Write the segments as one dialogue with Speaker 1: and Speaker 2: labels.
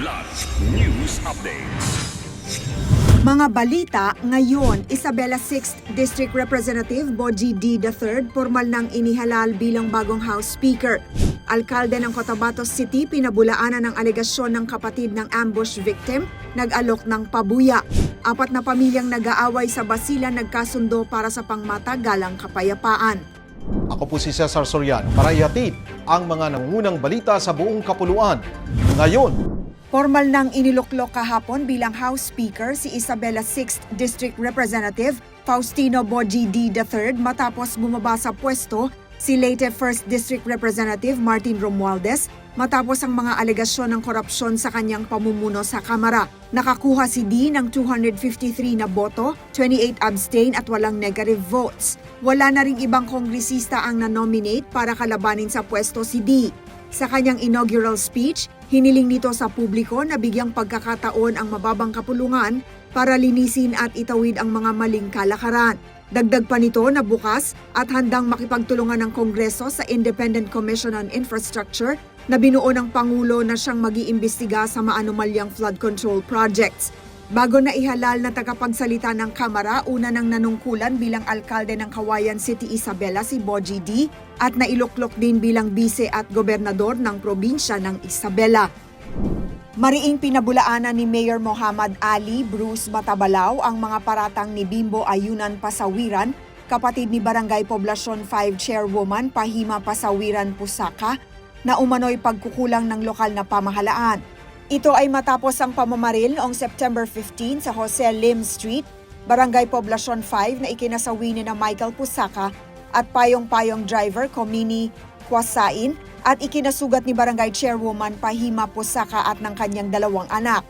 Speaker 1: Kidlat News Updates.
Speaker 2: Mga balita ngayon, Isabela 6th District Representative Boji D. III formal nang inihalal bilang bagong House Speaker. Alkalde ng Cotabato City pinabulaanan ng alegasyon ng kapatid ng ambush victim, nag-alok ng pabuya. Apat na pamilyang nag-aaway sa Basilan nagkasundo para sa pangmatagalang kapayapaan.
Speaker 3: Ako po si Cesar Soriano para ihatid ang mga nangungunang balita sa buong kapuluan. Ngayon,
Speaker 2: Formal nang iniluklok kahapon bilang House Speaker si Isabela 6th District Representative Faustino Boji D. III matapos bumaba sa pwesto si Leyte 1st District Representative Martin Romualdez matapos ang mga alegasyon ng korupsyon sa kanyang pamumuno sa Kamara. Nakakuha si D ng 253 na boto, 28 abstain at walang negative votes. Wala na ring ibang kongresista ang na-nominate para kalabanin sa pwesto si D. Sa kanyang inaugural speech, hiniling nito sa publiko na bigyang pagkakataon ang mababang kapulungan para linisin at itawid ang mga maling kalakaran. Dagdag pa nito na bukas at handang makipagtulungan ng Kongreso sa Independent Commission on Infrastructure na binuo ng Pangulo na siyang mag-iimbestiga sa maanumalyang flood control projects. Bago na ihalal na tagapagsalita ng Kamara, una ng nanungkulan bilang alkalde ng Kawayan City Isabela si Boji D at nailuklok din bilang bise at gobernador ng probinsya ng Isabela. Mariing pinabulaanan ni Mayor Muhammad Ali Bruce Matabalaw ang mga paratang ni Bimbo Ayunan Pasawiran, kapatid ni Barangay Poblasyon 5 Chairwoman Pahima Pasawiran Pusaka, na umano'y pagkukulang ng lokal na pamahalaan. Ito ay matapos ang pamamaril noong September 15 sa Jose Lim Street, Barangay Poblasyon 5 na ikinasawi ni na Michael Pusaka at payong-payong driver Komini Kwasain at ikinasugat ni Barangay Chairwoman Pahima Pusaka at ng kanyang dalawang anak.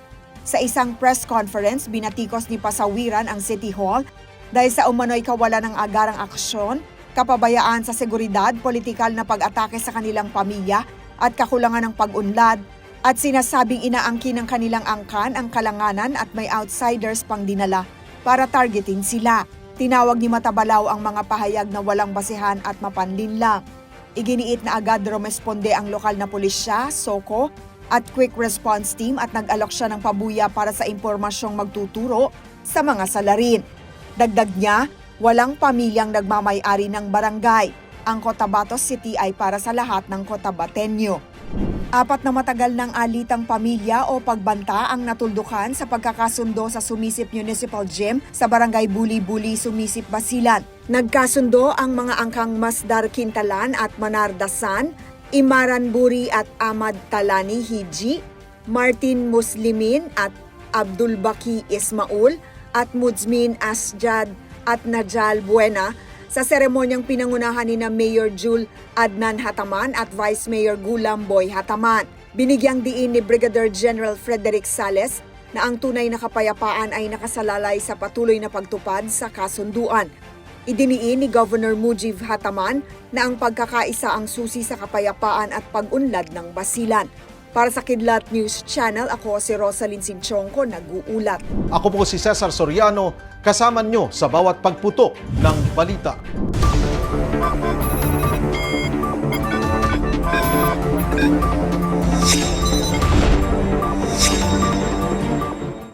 Speaker 2: Sa isang press conference, binatikos ni Pasawiran ang City Hall dahil sa umano'y kawalan ng agarang aksyon, kapabayaan sa seguridad, politikal na pag-atake sa kanilang pamilya at kakulangan ng pag-unlad at sinasabing inaangkin ng kanilang angkan ang kalanganan at may outsiders pang dinala para targetin sila. Tinawag ni Matabalaw ang mga pahayag na walang basihan at mapanlin lang. Iginiit na agad rumesponde ang lokal na pulisya, SOCO, at Quick Response Team at nag-alok siya ng pabuya para sa impormasyong magtuturo sa mga salarin. Dagdag niya, walang pamilyang nagmamay-ari ng barangay. Ang Cotabato City ay para sa lahat ng Cotabateño. Apat na matagal ng alitang pamilya o pagbanta ang natuldukan sa pagkakasundo sa Sumisip Municipal Gym sa Barangay Buli-Buli, Sumisip, Basilan. Nagkasundo ang mga angkang Masdar Quintalan at Manardasan, Imaran Buri at Ahmad Talani Hiji, Martin Muslimin at Abdul Baki Ismaul at Muzmin Asjad at Najal Buena sa seremonyang pinangunahan ni na Mayor Jul Adnan Hataman at Vice Mayor Gulam Boy Hataman. Binigyang diin ni Brigadier General Frederick Sales na ang tunay na kapayapaan ay nakasalalay sa patuloy na pagtupad sa kasunduan. Idiniin ni Governor Mujib Hataman na ang pagkakaisa ang susi sa kapayapaan at pag-unlad ng basilan. Para sa Kidlat News Channel, ako si Rosalyn Sinchonko, nag-uulat.
Speaker 3: ako po si Cesar Soriano, kasama nyo sa bawat pagputo ng balita.